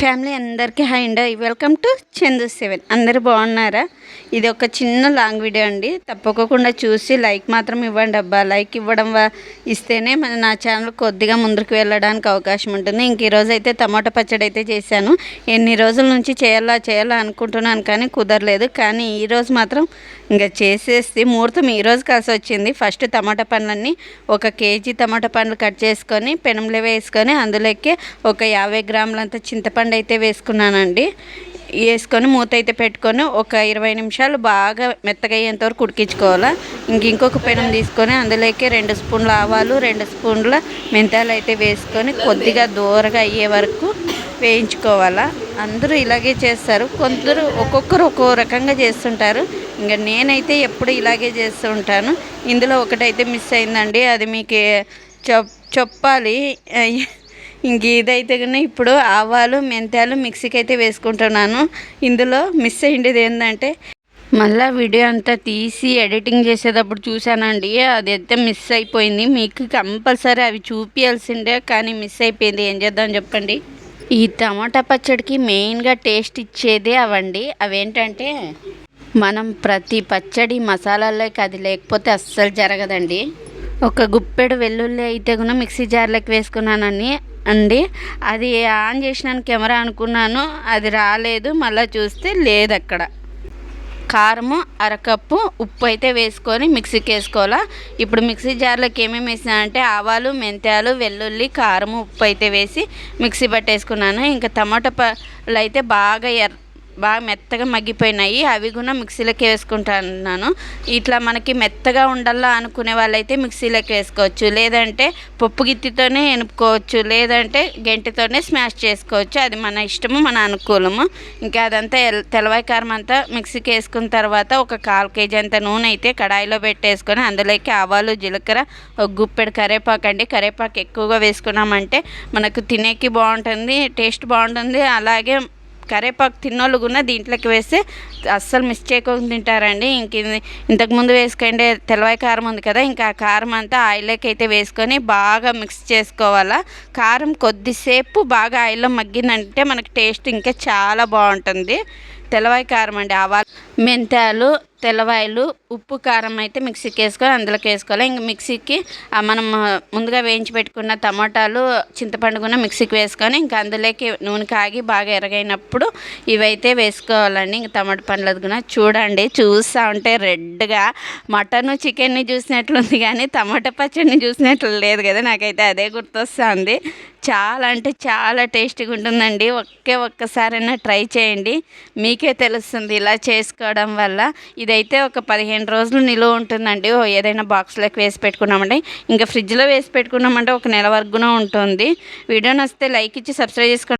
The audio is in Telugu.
ఫ్యామిలీ అందరికీ hi and. Welcome to Chandu seven అందరు బాగున్నారా? ఇది ఒక చిన్న లాంగ్ వీడియో అండి. తప్పకుండా చూసి లైక్ మాత్రం ఇవ్వండి అబ్బా. లైక్ ఇవ్వడం ఇస్తేనే మన నా ఛానల్ కొద్దిగా ముందుకు వెళ్ళడానికి అవకాశం ఉంటుంది. ఇంక ఈరోజు అయితే టమాటా పచ్చడి అయితే చేశాను. ఎన్ని రోజుల నుంచి చేయాలా చేయాలా అనుకుంటున్నాను కానీ కుదరలేదు. కానీ ఈరోజు మాత్రం ఇంకా చేసేసి ముహూర్తం ఈరోజు కలిసి వచ్చింది. ఫస్ట్ టమాటా పండ్లన్నీ ఒక కేజీ టమాటా పండ్లు కట్ చేసుకొని పెనంలో వేసుకొని అందులోకి ఒక యాభై గ్రాములంత చింతపండు అయితే వేసుకున్నానండి. వేసుకొని మూత అయితే పెట్టుకొని ఒక ఇరవై నిమిషాలు బాగా మెత్తగా అయ్యేంత వరకు ఇంక ఇంకొక పెనం తీసుకొని అందులోకి రెండు స్పూన్ల ఆవాలు రెండు స్పూన్ల మెంతాలు అయితే వేసుకొని కొద్దిగా దూరగా అయ్యే వరకు వేయించుకోవాలా. అందరూ ఇలాగే చేస్తారు. కొందరు ఒక్కొక్కరు ఒక్కో రకంగా చేస్తుంటారు. ఇంకా నేనైతే ఎప్పుడు ఇలాగే చేస్తూ ఉంటాను. ఇందులో ఒకటైతే మిస్ అయిందండి. అది మీకు చెప్ చెప్పాలి. ఇంక ఇదైతే కానీ ఇప్పుడు ఆవాలు మెంతాలు మిక్సీకి అయితే వేసుకుంటున్నాను. ఇందులో మిస్ అయ్యేది ఏంటంటే మళ్ళీ వీడియో అంతా తీసి ఎడిటింగ్ చేసేటప్పుడు చూశానండి. అది అయితే మిస్ అయిపోయింది. మీకు కంపల్సరీ అవి చూపించాల్సిందే కానీ మిస్ అయిపోయింది. ఏం చేద్దాం చెప్పండి? ఈ టమాటా పచ్చడికి మెయిన్గా టేస్ట్ ఇచ్చేదే అవండి. అవేంటంటే మనం ప్రతి పచ్చడి మసాలాలోకి అది లేకపోతే అస్సలు జరగదండి. ఒక గుప్పెడు వెల్లుల్లి అయితే కూడా మిక్సీ జార్లోకి వేసుకున్నానని అండి. అది ఆన్ చేసినాను కెమెరా అనుకున్నాను అది రాలేదు మళ్ళీ చూస్తే లేదు అక్కడ. కారము అరకప్పు ఉప్పు అయితే వేసుకొని మిక్సీకి వేసుకోవాలా ఇప్పుడు మిక్సీ జార్లోకి ఏమేమి వేసినానంటే ఆవాలు మెంతాలు వెల్లుల్లి కారము ఉప్పు అయితే వేసి మిక్సీ పట్టేసుకున్నాను. ఇంకా టమాటా పళ్ళు అయితే బాగా ఎర్ర బాగా మెత్తగా మగ్గిపోయినాయి. అవి కూడా మిక్సీలోకి వేసుకుంటున్నాను. ఇట్లా మనకి మెత్తగా ఉండాలా అనుకునే వాళ్ళైతే మిక్సీలోకి వేసుకోవచ్చు. లేదంటే పప్పు గిత్తితోనే ఎనుపుకోవచ్చు. లేదంటే గెంటితోనే స్మాష్ చేసుకోవచ్చు. అది మన ఇష్టము మన అనుకూలము. ఇంకా అదంతా ఎల్- తెల్లవాయి కారం అంతా మిక్సీకి వేసుకున్న తర్వాత ఒక కాల్ కేజీ అంత నూనె అయితే కడాయిలో పెట్టేసుకొని అందులోకి ఆవాలు జీలకర్ర ఒక గుప్పెడు కరేపాకు అండి. కరేపాకు ఎక్కువగా వేసుకున్నామంటే మనకు తినేకి బాగుంటుంది టేస్ట్ బాగుంటుంది. అలాగే కరేపాకు తిన్నోళ్ళు కూడా దీంట్లోకి వేస్తే అస్సలు మిస్ చేయకుండా తింటారండి. ఇంక ఇంతకుముందు వేసుకుంటే తెల్లవాయి కారం ఉంది కదా ఇంకా ఆ కారం అంతా ఆయిల్లోకి అయితే వేసుకొని బాగా మిక్స్ చేసుకోవాలా. కారం కొద్దిసేపు బాగా ఆయిల్లో మగ్గిందంటే మనకి టేస్ట్ ఇంకా చాలా బాగుంటుంది. తెల్లవాయి కారం అండి ఆవాలు మెంతాలు తెల్లవాయలు ఉప్పు కారం అయితే మిక్సీకి వేసుకొని అందులోకి వేసుకోవాలి. ఇంక మిక్సీకి మనం ముందుగా వేయించి పెట్టుకున్న టమాటాలు చింతపండు కూడా మిక్సీకి వేసుకొని ఇంకా అందులోకి నూనె కాగి బాగా ఎరగైనప్పుడు ఇవైతే వేసుకోవాలండి. ఇంక టమాటా పండ్లది కూడా చూడండి చూస్తూ ఉంటే రెడ్గా. మటన్ చికెన్ని చూసినట్లుంది కానీ టమాటా పచ్చడిని చూసినట్లు లేదు కదా నాకైతే అదే గుర్తొస్తుంది. చాలా అంటే చాలా టేస్టీగా ఉంటుందండి. ఒకే ఒక్కసారైనా ట్రై చేయండి. మీకే తెలుస్తుంది ఇలా చేసుకోవడం వల్ల. ఇదైతే ఒక పదిహేను రోజులు నిలువ ఉంటుందండి. ఓ ఏదైనా బాక్స్లోకి వేసి పెట్టుకున్నామంటే. ఇంకా ఫ్రిడ్జ్లో వేసి పెట్టుకున్నామంటే ఒక నెల వరకు ఉంటుంది. వీడియో నచ్చితే లైక్ ఇచ్చి సబ్స్క్రైబ్ చేసుకోండి.